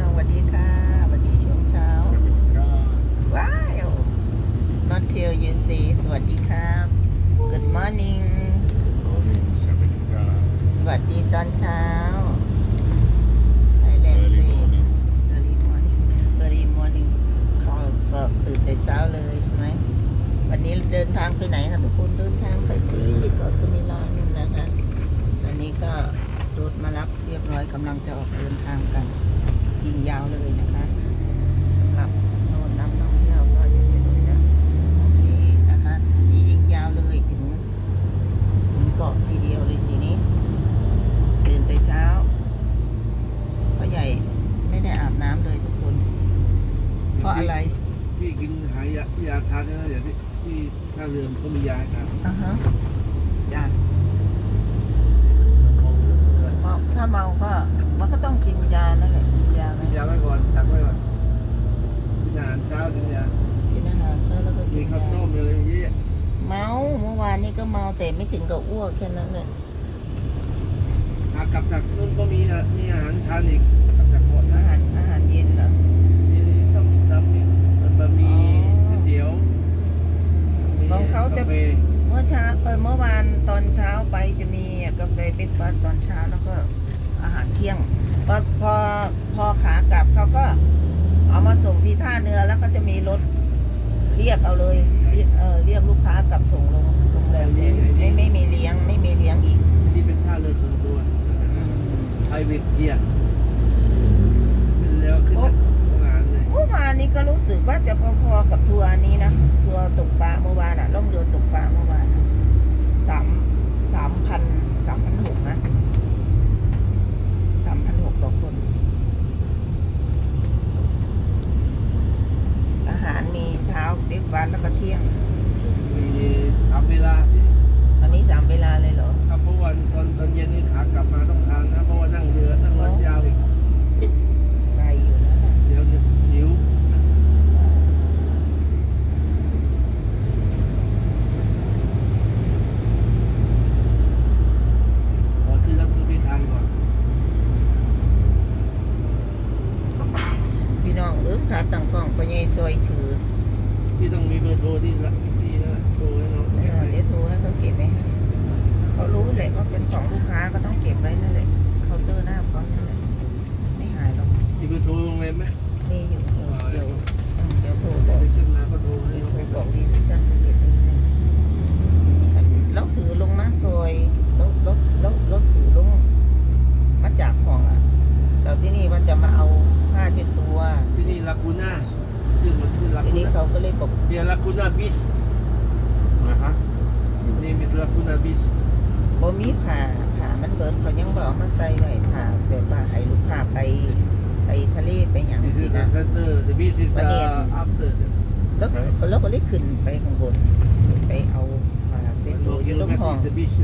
น้องสวัสดีค่ะสวัสดีช่วงเช้าว้าว not till you see สวัสดีครับ good morning สวัสดีตอนเช้าไอแลนด์ซี early morning early morning เขาก็ตื่นแต่เช้าเลยใช่ไหม วันนี้เดินทางไปไหนคะทุกคนเดินทางไปที่เกาะสมิลานนะคะ ตอนนี้ก็รถมารับเรียบร้อยกำลังจะออกเดินทางกัน ยิงยาวเลยนะคะสำหรับโน่นนักท่องเที่ยวก็อยู่ในรถนะโอเคนะคะทีนี้ยิงยาวเลยถึง ถึงเกาะทีเดียวเลยทีนี้ตื่นแต่เช้าพ่อใหญ่ไม่ได้อาบน้ำเลยทุกคน เพราะอะไร พี่กินหายายาทานนะเดี๋ยวที่ที่ท่าเรือเขามียาครับ อ่าฮะจ้ะเมาถ้าเมาก็มันก็ต้องกินยานั่นแหละกินยาไหม กินยาไว้ก่อนตักไว้ก่อนกินอาหารเช้ากินยา กินอาหารเช้าแล้วก็ มี กิน ข้าวยา ต้มอะไรอย่างเงี้ย เมาเมื่อวานนี้ก็เมาแต่ไม่ ถึงกับอ้วกแค่นั้นเลยหากลับจากนู่นก็มีมีอาหารทานอีกกลับจากเกาะ อา นะ หารอาหารเย็นเหรอ มีส้มตำมีบะหมี่ อ๋อ ก๋วยเตี๋ยวมี ของเขาจะ กฟ เมื่อเช้าเออเมื่อวานตอนเช้าไปจะมีกาแฟเบรกฟาสต์ตอนเช้าแล้วก็อาหารเที่ยงพอพอพอขากลับเขาก็เอามาส่งที่ท่าเรือแล้วก็จะมีรถ เรียกเอาเลยเรียกเออเรียกลูกค้ากลับส่งลงโรงแรมเลยไม่ไม่มีเลี้ยงไม่มีเลี้ยงอีกที่เป็นท่าเรือส่วนตัวอืมไทยเวทเกียร์ขึ้นแล้วขึ้นจากโรงงานเลยเมื่อวานนี้ก็รู้สึกว่าจะพอๆกับทัวร์นี้นะ ทัวร์ตกปลาเมื่อวานอะล่องเรือตกปลาเมื่อวานอะสามสามพันสามพันหกนะสามพันหกต่อคน อาหารมีเช้าเบรกฟาสต์แล้วก็เที่ยง มีสามเวลาที่ ตอนนี้สามเวลาเลยเหรอ ครับเพราะวันตอนตอนเย็นนี่ขากลับมาต้องทานนะ เพราะว่านั่งเรือนั่งรถยาวอีก ไกลอยู่แล้วนะ เดี๋ยวหิวขอขึ้นรับทุกที่ทานก่อน พี่น้องเออขาตั้ง กล้องไปยัยซอยถือพี่ต้องมีเบอร์โทรที่ละที่นั่นแหละโทรให้น้องเออเดี๋ยวโทรให้เขาเก็บไว้ให้เขารู้แหละว่าเป็นของลูกค้าก็ต้องเก็บไว้นั่นแหละเคาน์เตอร์หน้าฟอนต์นั่นแหละไม่หายหรอกมีเบอร์โทรโรงแรมไหมมีอยู่เออเดี๋ยวอืมเดี๋ยวโทรบอกเดี๋ยวขึ้นมาก็โทรให้เดี๋ยวน้องโทรไปบอกดีที่จันไปเก็บไว้ให้แล้วถือลงมาซอยแล้วแล้วแล้วแล้วถือลงมาจากห้องอะแล้วที่นี่ว่าจะมาเอาผ้าเช็ดตัว ที่นี่ลากูน่าชื่อมันชื่อลา ที กู นี้ น่า เขาก็ เลยบอกเบียร์ลากูน่าบีชนี่มีลากูน่าบีชบ่มีผ้าผ้ามันเบิดเขายังบอกมาใส่ไว้ผ้าแบบว่าให้ลูกค้าไปไปทะเลไปอย่าง This สิ is the นะ center. The beach is วันนี้ uh, after. The, แล้วแล้วก็เลยขึ้นไปข้างบน ไปเอาผ้าเช็ดตัวอยู่ตรงห้อง the beach.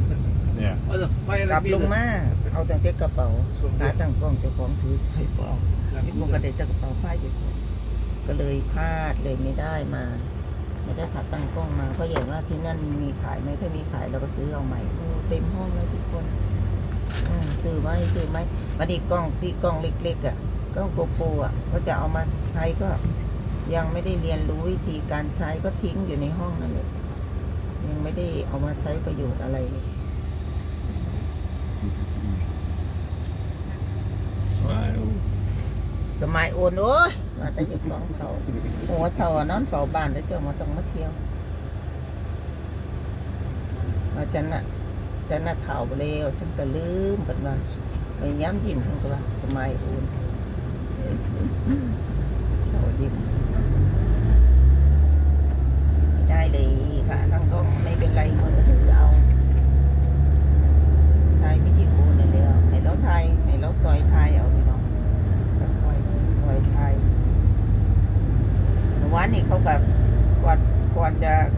Yeah. Oh, the fire กลับ like ลง this. มาเอาตั้งแต่กระเป๋าส่งขาตั้งกล้องเจ้าของถือใส่เป๋านี่ปกติจะกระเป๋าผ้าอยู่ก่อนก็เลยพลาดเลยไม่ได้มา ไม่ได้ขาตั้งกล้องมาเพราะอย่างว่าที่นั่นมีขายไหมถ้ามีขายเราก็ซื้อเอาใหม่โอ้เต็มห้องเลยทุกคนอืมซื้อไหมซื้อไหมมาดีกล้องที่กล้องเล็กๆอะกล้องโกโปรอะก็จะเอามาใช้ก็ยังไม่ได้เรียนรู้วิธีการใช้ก็ทิ้งอยู่ในห้องนั่นแหละยังไม่ได้เอามาใช้ประโยชน์อะไรเลย Smile. สมัยโอนโอ้ยมาแต่จะฟ้องเขาหัวเท่านอนเฝ้าบ้านแล้วเจ้ามาต้องมาเที่ยวมาฉันน่ะฉันน่ะเท่าไปแล้วฉันก็ลืมกันว่าไปย้ำยิ้มเพิ่นก็ว่าสมัยโอนเท่ายิ้มไม่ได้เลยค่ะทั้งกล้องไม่เป็นไรมือถือเอาถ่ายวิดีโอนี่นแล้วให้เราถ่ายให้เราซอยถ่ายเอา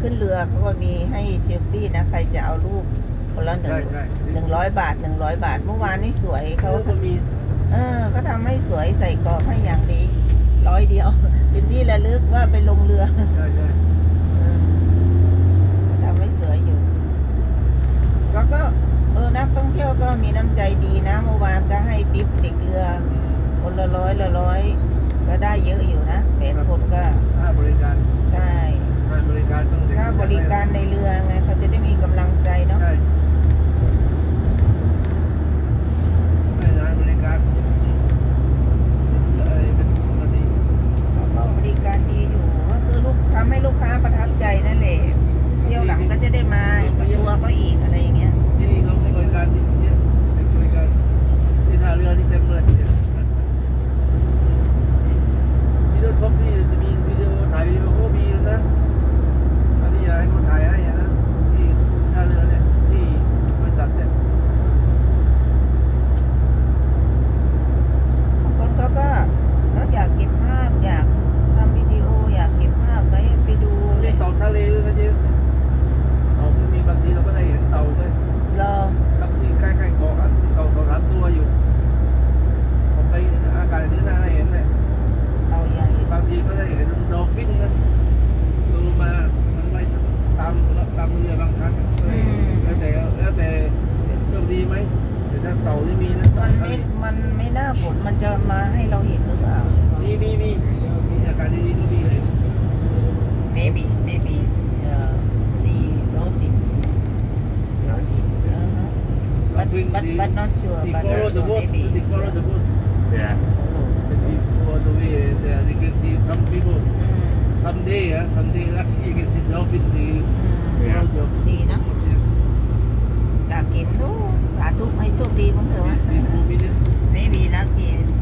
ขึ้นเรือเขาก็มีให้เซลฟี่นะ ใครจะเอารูปคนละหนึ่งหนึ่งร้อยบาทหนึ่งร้อยบาท เมื่อวานนี่สวยเขาก็มีเออเขาทำให้สวยใส่กรอบให้อย่างดีร้อยเดียว เป็นที่ระลึกว่าไปลงเรือทำให้สวยอยู่ แล้วก็นักท่องเที่ยวก็มีน้ำใจดีนะเมื่อวานก็ให้ติปเด็กเรือ คนละร้อยละร้อยก็ได้เยอะอยู่นะแปดคนก็ค่าบริการ บริการต้องค่าบริการในเรือไงเขาจะได้มี but, think but, they, but not sure. They but follow the boat. Maybe. They follow the boat. Yeah. And they follow the way. They can see some people. Mm. Someday, yeah someday, luckily, you can see dolphin. They yeah. follow the Đi nó. Yes. Đã kiến luôn. Đã thúc mấy chỗ đi cũng được. Maybe lucky.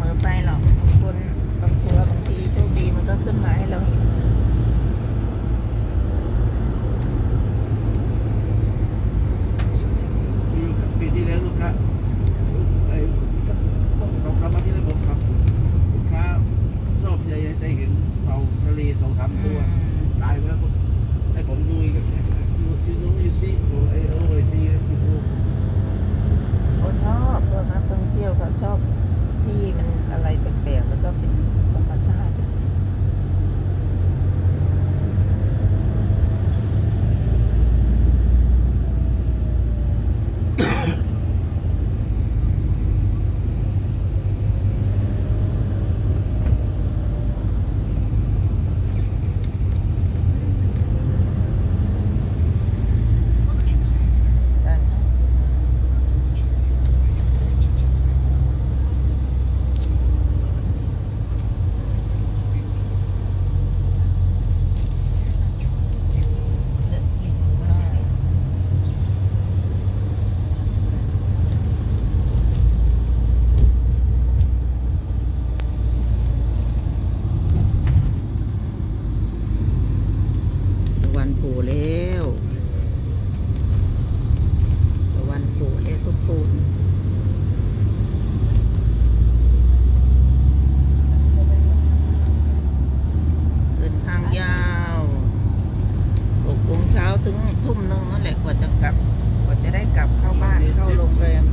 มอไปหรอกบคนบางตัวบางทีโชคดีมันก็ขึ้นมาให้เราเห็นปีที่แล้วลูกค้าไอ้สองสามวัที่แล้วผมขับลูกค้ชอบใจได้เห็นเต่าทะเลสองสามตัว ถึงทุ่มหนึ่งนั่นแหละกว่าจะกลับ กว่าจะได้กลับเข้าบ้านเข้าโรงแรม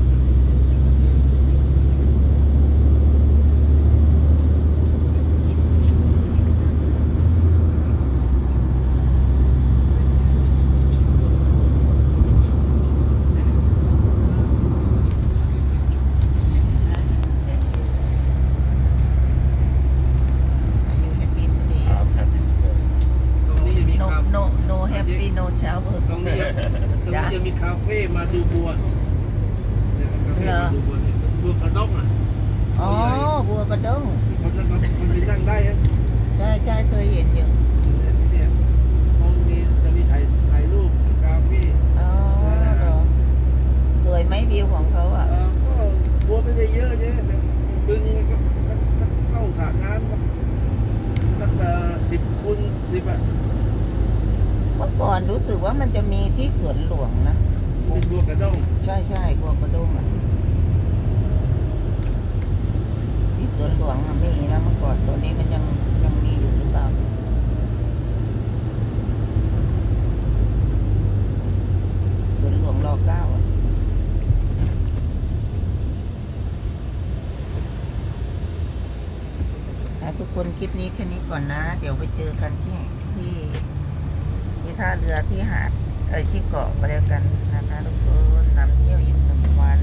งได้ครัใช่ใช่เคยเห็นอยู่เรงมีจะมีถ่ายถ่ายรูปกรฟีอ๋สวยไหมวิวของเขาอะก็บัวไม่ได้เยอะใช่ไหมบึงก็เข้าสระน้ำตั้งแต่สิบคูณสิบอะเมื่อก่อนรู้สึกว่ามันจะมีที่สวนหลวงนะเป็นบัวกระด้งใช่ใช่บัวกระด้งอะ ที่สวนหลวงมันมีแล้วเมื่อก่อนตัวนี้มันยังยังมีอยู่หรือเปล่าสวนหลวงรอเก้าอะทุกคนคลิปนี้แค่นี้ก่อนนะ เดี๋ยวไปเจอกันที่ที่ที่ท่าเรือที่หาดเอ้ยที่เกาะไปแล้วกันนะคะทุกคนนำเที่ยวอีกหนึ่งวัน